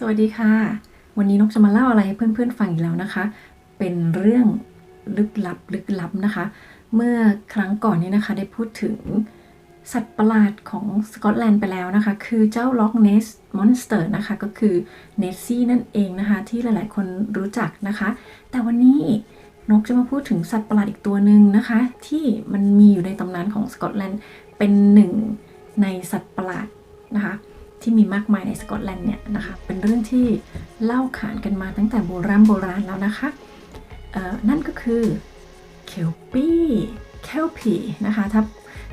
สวัสดีค่ะ วันนี้นกจะมาเล่าอะไรให้เพื่อนๆฟังอีกแล้วนะคะ เป็นเรื่องลึกลับลึกลับนะคะ เมื่อครั้งก่อนนี้นะคะได้พูดถึงสัตว์ประหลาดของสกอตแลนด์ไปแล้วนะคะ คือเจ้าล็อกเนสมอนสเตอร์นะคะ ก็คือเนสซี่นั่นเองนะคะ ที่หลายๆ คนรู้จักนะคะ แต่วันนี้นกจะมาพูดถึงสัตว์ประหลาดอีกตัวหนึ่งนะคะ ที่มันมีอยู่ในตำนานของสกอตแลนด์เป็นหนึ่งในสัตว์ประหลาดนะคะ ที่มีมากมายในสกอตแลนด์เนี่ยนะคะเป็นเรื่องที่เล่าขานกันมาตั้งแต่โบราณโบราณแล้วนะคะนั่นก็คือเคลปี้เคลปีนะคะถ้า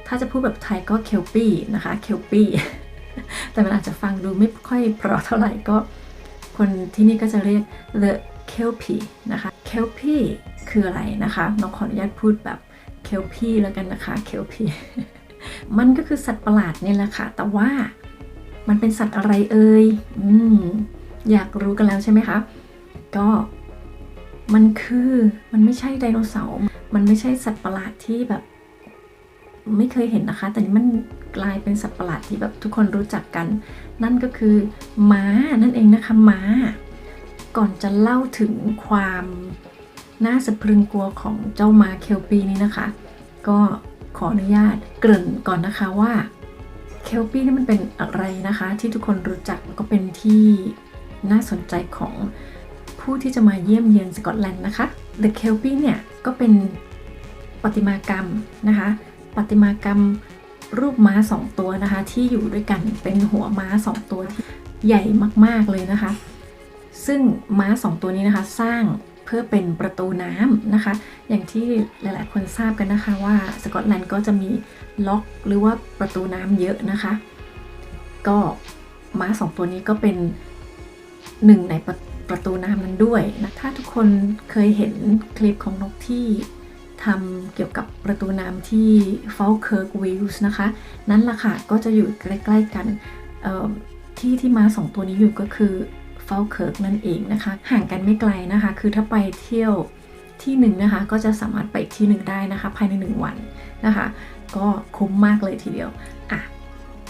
ถ้าจะพูดแบบไทยก็เคลปี้นะคะเคลปี้แต่มันอาจจะฟังดูไม่ค่อยเพราะเท่าไหร่ก็คนที่นี่ก็จะเรียก the kelpie นะคะ kelpie คืออะไรนะคะน้องขออนุญาตพูดแบบ kelpie แล้วกันนะคะ kelpie มันก็คือสัตว์ประหลาดนี่แหละค่ะ แต่ว่า มันเป็นสัตว์อะไรเอ่ยอืมอยากรู้กันแล้วใช่ไหมคะ ก็มันคือมันไม่ใช่ไดโนเสาร์ มันไม่ใช่สัตว์ประหลาดที่แบบ ไม่เคยเห็นนะคะ แต่นี่มันกลายเป็นสัตว์ประหลาดที่แบบทุกคนรู้จักกัน นั่นก็คือม้านั่นเองนะคะม้า ก่อนจะเล่าถึงความน่าสะพรึงกลัวของเจ้าม้าเคลปีนี้นะคะ ก็ขออนุญาตเกริ่นก่อนนะคะว่า ลปี้นี่มันเป็นอะไรนะคะ ที่ทุกคนรู้จักแล้วก็เป็นที่น่าสนใจของผู้ที่จะมาเยี่ยมเยือนสกอตแลนด์นะคะ The Kelpie เนี่ยก็เป็นประติมากรรมนะคะประติมากรรมรูปม้าสองตัวนะคะ ที่อยู่ด้วยกันเป็นหัวม้าสองตัวที่ใหญ่มาก ๆ เลยนะคะ ซึ่งม้าสองตัวนี้นะคะสร้าง พื่อเป็นประตูน้ำนะคะ อย่างที่หลาย ๆ คนทราบกันนะคะว่าสกอตแลนด์ก็จะมีล็อกหรือว่าประตูน้ำเยอะนะคะ ก็ม้าสองตัวนี้ก็เป็นหนึ่งในประประตูน้ำนั้นด้วยนะถ้าทุกคนเคยเห็นคลิปของนกที่ทำเกี่ยวกับประตูน้ำที่ Falkirk Wales นะคะ นั่นแหละค่ะก็จะอยู่ใกล้ ๆ กันที่ที่ม้าสองตัวนี้อยู่ก็คือ ฟลเคิร์กนั่นเองนะคะ ห่างกันไม่ไกลนะคะ คือถ้าไปเที่ยวที่หนึ่งนะคะ ก็จะสามารถไปที่หนึ่งได้นะคะ ภายในหนึ่งวันนะคะ ก็คุ้มมากเลยทีเดียวอะ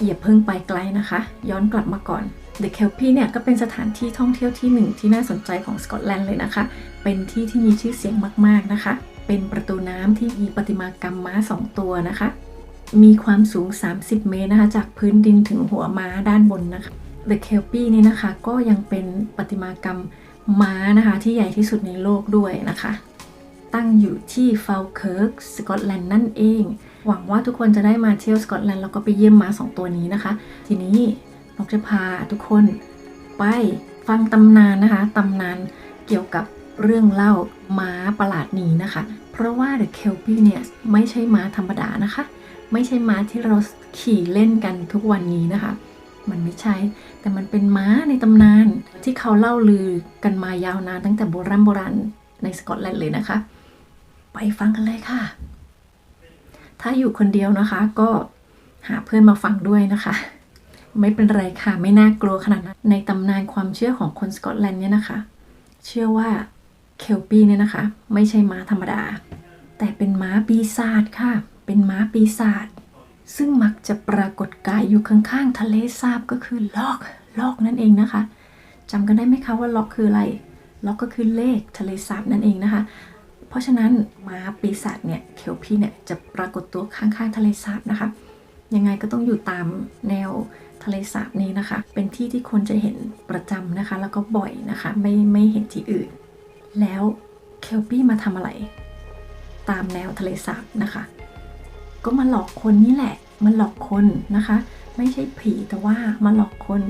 อย่าเพิ่งไปไกลนะคะ ย้อนกลับมาก่อน The Kelpie เนี่ยก็เป็นสถานที่ท่องเที่ยวที่หนึ่งที่น่าสนใจของสกอตแลนด์เลยนะคะ เป็นที่ที่มีชื่อเสียงมากๆนะคะ เป็นประตูน้ำที่มีประติมากรรมม้าสองตัวนะคะ มีความสูง 30 เมตรนะคะ จากพื้นดินถึงหัวม้าด้านบนนะคะ The Kelpie นี่นะคะก็ยังเป็นประติมากรรมม้านะคะที่ใหญ่ที่สุดในโลกด้วยนะคะ ตั้งอยู่ที่ Falkirk สกอตแลนด์นั่นเอง หวังว่าทุกคนจะได้มาเที่ยวสกอตแลนด์แล้วก็ไปเยี่ยมม้าสองตัวนี้นะคะ ทีนี้นกจะพาทุกคนไปฟังตำนานนะคะตำนานเกี่ยวกับเรื่องเล่าม้าประหลาดนี้นะคะ เพราะว่า The Kelpie เนี่ยไม่ใช่ม้าธรรมดานะคะ ไม่ใช่ม้าที่เราขี่เล่นกันทุกวันนี้นะคะ มันไม่ใช่ แต่มันเป็นม้าในตำนาน ที่เขาเล่าลือกันมายาวนานตั้งแต่โบราณโบราณในสกอตแลนด์เลยนะคะ ไปฟังกันเลยค่ะ ถ้าอยู่คนเดียวนะคะ ก็หาเพื่อนมาฟังด้วยนะคะ ไม่เป็นไรค่ะ ไม่น่ากลัวขนาดนั้น ในตำนานความเชื่อของคนสกอตแลนด์เนี่ยนะคะ เชื่อว่าเคลปี้เนี่ยนะคะ ไม่ใช่ม้าธรรมดา แต่เป็นม้าปีศาจค่ะ เป็นม้าปีศาจ ซึ่งมักจะปรากฏกายอยู่ข้างๆ ทะเลสาบก็คือล็อกล็อกนั่นเองนะคะจำกันได้ไหมคะว่าล็อกคืออะไรล็อกก็คือเลขทะเลสาบนั่นเองนะคะ เพราะฉะนั้นม้าปีศาจเนี่ยเคลพี่เนี่ยจะปรากฏตัวข้างๆ ทะเลสาบนะคะ ยังไงก็ต้องอยู่ตามแนวทะเลสาบนี้นะคะ เป็นที่ที่คนจะเห็นประจำนะคะ แล้วก็บ่อยนะคะ ไม่ไม่เห็นที่อื่น แล้วเคลปี้มาทำอะไร ตามแนวทะเลสาบนะคะ ก็มาหลอกคนนี่แหละ มันหลอกคนนะคะ ไม่ใช่ผีแต่ว่ามาหลอกคน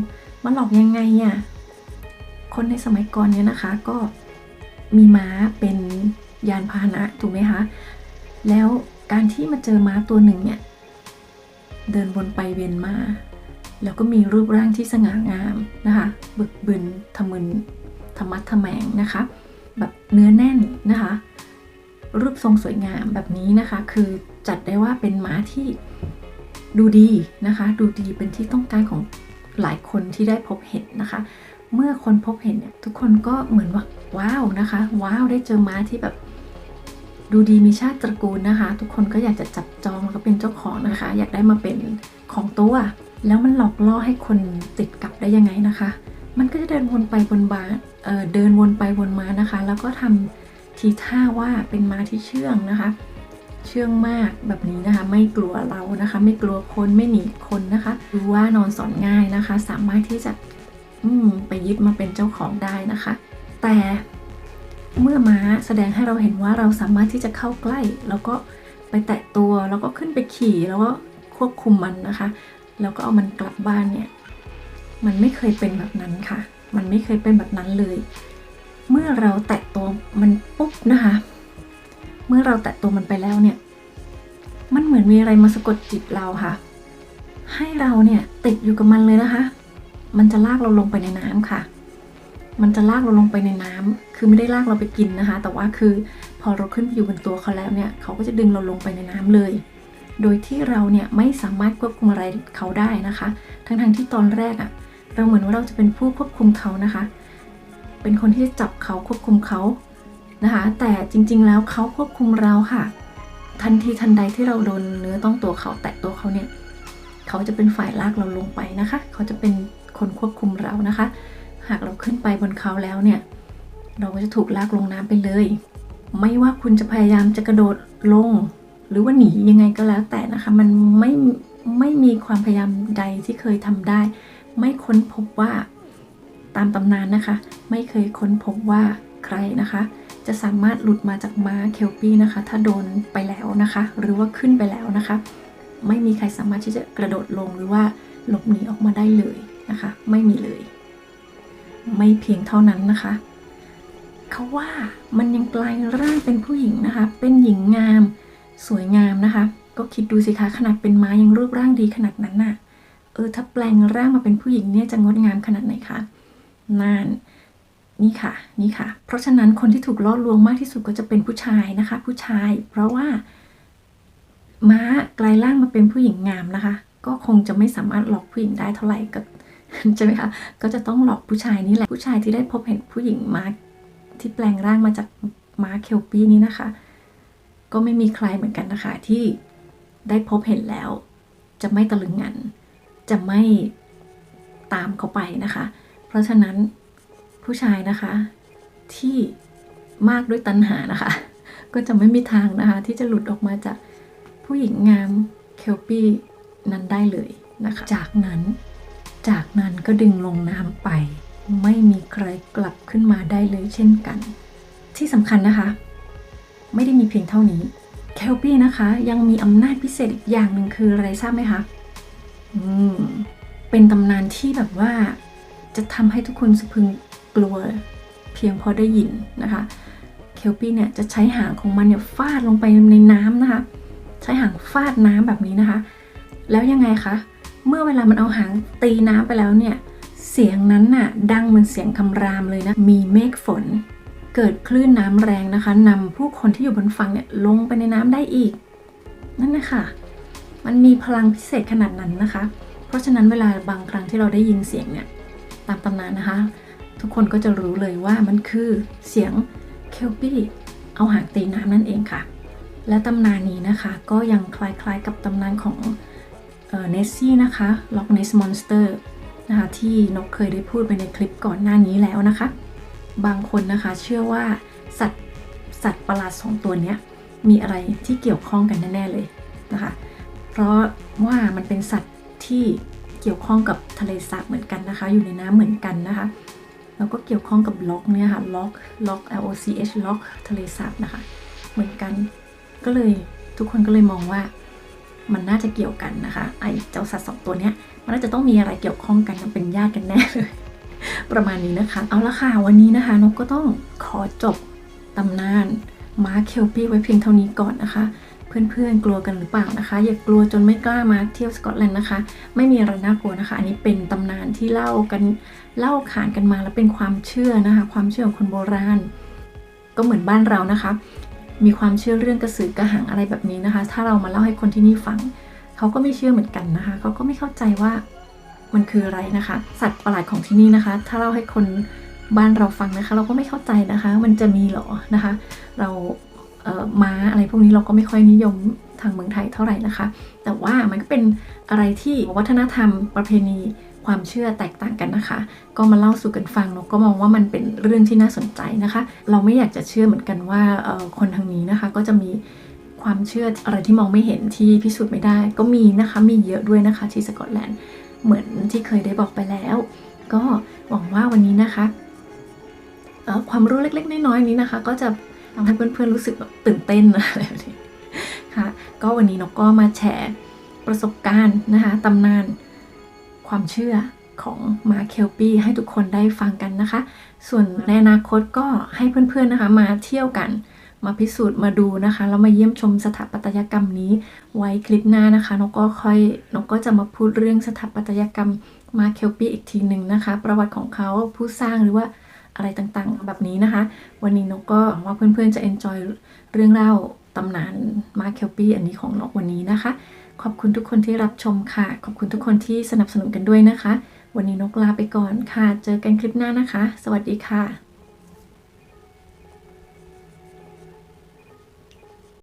มาหลอกยังไงอะ่ะ คนในสมัยก่อนเนี่ยนะคะก็มีม้าเป็นยานพาหนะถูกไหมคะ แล้วการที่มาเจอม้าตัวหนึ่งเนี่ยเดินวนไปเวียนมา แล้วก็มีรูปร่างที่สง่างามนะคะบึกบึนทะมึนธรรมัดทะแมงนะคะ แบบเนื้อแน่นนะคะ รูปทรงสวยงามแบบนี้นะคะ คือจัดได้ว่าเป็นม้าที่ดูดีนะคะ ดูดีเป็นที่ต้องการของหลายคนที่ได้พบเห็นนะคะ เมื่อคนพบเห็นเนี่ยทุกคนก็เหมือนว่าว้าวนะคะ ว้าวได้เจอม้าที่แบบดูดีมีชาติตระกูลนะคะ ทุกคนก็อยากจะจับจองแล้วก็เป็นเจ้าของนะคะ อยากได้มาเป็นของตัว แล้วมันหลอกล่อให้คนติดกับได้ยังไงนะคะ มันก็จะเดินวนไปวนมาเเดินวนไปวนมานะคะ แล้วก็ทำ ทีท่าว่าเป็นม้าที่เชื่องนะคะ เชื่องมากแบบนี้นะคะ ไม่กลัวเรานะคะ ไม่กลัวคนไม่หนีคนนะคะดูว่านอนสอนง่ายนะคะ สามารถที่จะอืไปยึดมาเป็นเจ้าของได้นะคะ แต่เมื่อม้าแสดงให้เราเห็นว่าเราสามารถที่จะเข้าใกล้ แล้วก็ไปแตะตัวแล้วก็ขึ้นไปขี่แล้วก็ควบคุมมันนะคะ แล้วก็เอามันกลับบ้านเนี่ย มันไม่เคยเป็นแบบนั้นค่ะ มันไม่เคยเป็นแบบนั้นเลย เมื่อเราแตะตัวมันปุ๊บนะคะ เมื่อเราแตะตัวมันไปแล้วเนี่ย มันเหมือนมีอะไรมาสะกดจิตเราค่ะ ให้เราเนี่ยติดอยู่กับมันเลยนะคะ มันจะลากเราลงไปในน้ำค่ะ มันจะลากเราลงไปในน้ำคือไม่ได้ลากเราไปกินนะคะ แต่ว่าคือพอเราขึ้นไปอยู่บนตัวเขาแล้วเนี่ย เขาก็จะดึงเราลงไปในน้ำเลย โดยที่เราเนี่ยไม่สามารถควบคุมอะไรเขาได้นะคะ ทั้งๆที่ตอนแรกอะเราเหมือนว่าเราจะเป็นผู้ควบคุมเขานะคะ เป็นคนที่จับเขาควบคุมเขานะคะ แต่จริงๆแล้วเขาควบคุมเราค่ะ ทันทีทันใดที่เราโดนเนื้อต้องตัวเขาแตะตัวเขาเนี่ยเขาจะเป็นฝ่ายลากเราลงไปนะคะ เขาจะเป็นคนควบคุมเรานะคะ หากเราขึ้นไปบนเขาแล้วเนี่ย เราก็จะถูกลากลงน้ำไปเลย ไม่ว่าคุณจะพยายามจะกระโดดลง หรือว่าหนียังไงก็แล้วแต่นะคะ มันไม่ไม่มีความพยายามใดที่เคยทำได้ ไม่ค้นพบว่า ตามตำนานนะคะ ไม่เคยค้นพบว่าใครนะคะ จะสามารถหลุดมาจากม้าเคลปี้นะคะ ถ้าโดนไปแล้วนะคะ หรือว่าขึ้นไปแล้วนะคะ ไม่มีใครสามารถที่จะกระโดดลงหรือว่าหลบหนีออกมาได้เลยนะคะ ไม่มีเลย ไม่เพียงเท่านั้นนะคะเขาว่ามันยังกลายร่างเป็นผู้หญิงนะคะ เป็นหญิงงาม สวยงามนะคะ ก็คิดดูสิคะขนาดเป็นม้ายังรูปร่างดีขนาดนั้นน่ะ เออถ้าแปลงร่างมาเป็นผู้หญิงเนี่ยจะงดงามขนาดไหนคะ นานนี่ค่ะ นี่ค่ะ เพราะฉะนั้นคนที่ถูกล่อลวงมากที่สุดก็จะเป็นผู้ชายนะคะ ผู้ชาย เพราะว่า ม้ากลายร่างมาเป็นผู้หญิงงามนะคะ ก็คงจะไม่สามารถหลอกผู้หญิงได้เท่าไหร่ก็ใช่ไหมคะก็จะต้องหลอกผู้ชายนี่แหละผู้ชายที่ได้พบเห็นผู้หญิงม้าที่แปลงร่างมาจากม้าเคลปี้นี้นะคะ ก็ไม่มีใครเหมือนกันนะคะ ที่ได้พบเห็นแล้ว จะไม่ตะลึงงัน จะไม่ตามเขาไปนะคะ เพราะฉะนั้นผู้ชายนะคะที่มากด้วยตัณหานะคะ ก็จะไม่มีทางนะคะ ที่จะหลุดออกมาจากผู้หญิงงามเคลปี้นั้นได้เลยนะคะ จากนั้นจากนั้นก็ดึงลงน้ำไป ไม่มีใครกลับขึ้นมาได้เลยเช่นกัน ที่สำคัญนะคะ ไม่ได้มีเพียงเท่านี้เคลปี้นะคะ ยังมีอำนาจพิเศษอีกอย่างหนึ่งคืออะไรทราบไหมคะอืมเป็นตำนานที่แบบว่า จะทำให้ทุกคนสะพึงกลัวเพียงพอได้ยินนะคะ เคลปี้เนี่ยจะใช้หางของมันเนี่ยฟาดลงไปในน้ำนะคะ ใช้หางฟาดน้ำแบบนี้นะคะ แล้วยังไงคะ เมื่อเวลามันเอาหางตีน้ำไปแล้วเนี่ย เสียงนั้นน่ะดังเหมือนเสียงคำรามเลยนะ มีเมฆฝน เกิดคลื่นน้ำแรงนะคะนำผู้คนที่อยู่บนฝั่งเนี่ยลงไปในน้ำได้อีก นั่นนะคะมันมีพลังพิเศษขนาดนั้นนะคะ เพราะฉะนั้นเวลาบางครั้งที่เราได้ยินเสียงเนี่ย ตามตำนานนะคะ ทุกคนก็จะรู้เลยว่ามันคือเสียงเคลปี้เอาหางตีน้ำนั่นเองค่ะ และตำนานนี้นะคะก็ยังคล้ายๆกับตำนานของเนสซี่นะคะล็อกเนสมอนสเตอร์นะคะที่นกเคยได้พูดไปในคลิปก่อนหน้านี้แล้วนะคะ บางคนนะคะเชื่อว่าสัตว์สัตว์ประหลาดสองตัวนี้มีอะไรที่เกี่ยวข้องกันแน่ๆเลยนะคะ เพราะว่ามันเป็นสัตว์ที่ เกี่ยวข้องกับทะเลสาบเหมือนกันนะคะ อยู่ในน้ำเหมือนกันนะคะ แล้วก็เกี่ยวข้องกับล็อกเนี่ยค่ะล็อกล็อก L O C H ล็อกทะเลสาบนะคะ เหมือนกันก็เลยทุกคนก็เลยมองว่ามันน่าจะเกี่ยวกันนะคะไอเจ้าสัตว์สองตัวเนี้ยมันน่าจะต้องมีอะไรเกี่ยวข้องกันเป็นญาติกันแน่เลยประมาณนี้นะคะ เอาละค่ะวันนี้นะคะนกก็ต้องขอจบตำนานม้าเคลปี้ไว้เพียงเท่านี้ก่อนนะคะ เพื่อนๆกลัวกันหรือเปล่านะคะ อย่ากลัวจนไม่กล้ามาเที่ยวสกอตแลนด์นะคะ ไม่มีอะไรน่ากลัวนะคะ อันนี้เป็นตำนานที่เล่ากันเล่าขานกันมาแล้วเป็นความเชื่อนะคะ ความเชื่อของคนโบราณ ก็เหมือนบ้านเรานะคะ มีความเชื่อเรื่องกระสือกระหังอะไรแบบนี้นะคะ ถ้าเรามาเล่าให้คนที่นี่ฟังเขาก็ไม่เชื่อเหมือนกันนะคะเขาก็ไม่เข้าใจว่ามันคืออะไรนะคะ สัตว์ประหลาดของที่นี่นะคะ ถ้าเล่าให้คนบ้านเราฟังนะคะ เราก็ไม่เข้าใจนะคะ มันจะมีหรอนะคะ เรา ม้าอะไรพวกนี้เราก็ไม่ค่อยนิยมทางเมืองไทยเท่าไหร่นะคะ แต่ว่ามันก็เป็นอะไรที่วัฒนธรรมประเพณีความเชื่อแตกต่างกันนะคะ ก็มาเล่าสู่กันฟังเนกก็มองว่ามันเป็นเรื่องที่น่าสนใจนะคะ เราไม่อยากจะเชื่อเหมือนกันว่าคนทางนี้นะคะก็จะมีความเชื่ออะไรที่มองไม่เห็นที่พิสูจน์ไม่ได้ ก็มีนะคะมีเยอะด้วยนะคะที่สกอตแลนด์เหมือนที่เคยได้บอกไปแล้ว ก็หวังว่าวันนี้นะคะความรู้เล็กๆ น้อยๆนี้นะคะ ก็จะ ทำให้เพื่อนๆรู้สึกแบบตื่นเต้นอะไรแบบนี้ค่ะก็วันนี้นกก็มาแชร์ประสบการณ์นะคะตำนานความเชื่อของมาเคลปี้ให้ทุกคนได้ฟังกันนะคะ ส่วนในอนาคตก็ให้เพื่อนๆนะคะมาเที่ยวกัน มาพิสูจน์มาดูนะคะแล้วมาเยี่ยมชมสถาปัตยกรรมนี้ไว้คลิปหน้านะคะนกก็ค่อยนกก็จะมาพูดเรื่องสถาปัตยกรรมมาเคลปี้อีกทีหนึ่งนะคะ ประวัติของเขาผู้สร้างหรือว่า อะไรต่างๆ แบบนี้นะคะ วันนี้นกก็หวังว่าเพื่อนๆจะ enjoy เรื่องเล่าตำนานมาเคลปี้อันนี้ของนกวันนี้นะคะ ขอบคุณทุกคนที่รับชมค่ะ ขอบคุณทุกคนที่สนับสนุนกันด้วยนะคะ วันนี้นกลาไปก่อนค่ะ เจอกันคลิปหน้านะคะ สวัสดีค่ะ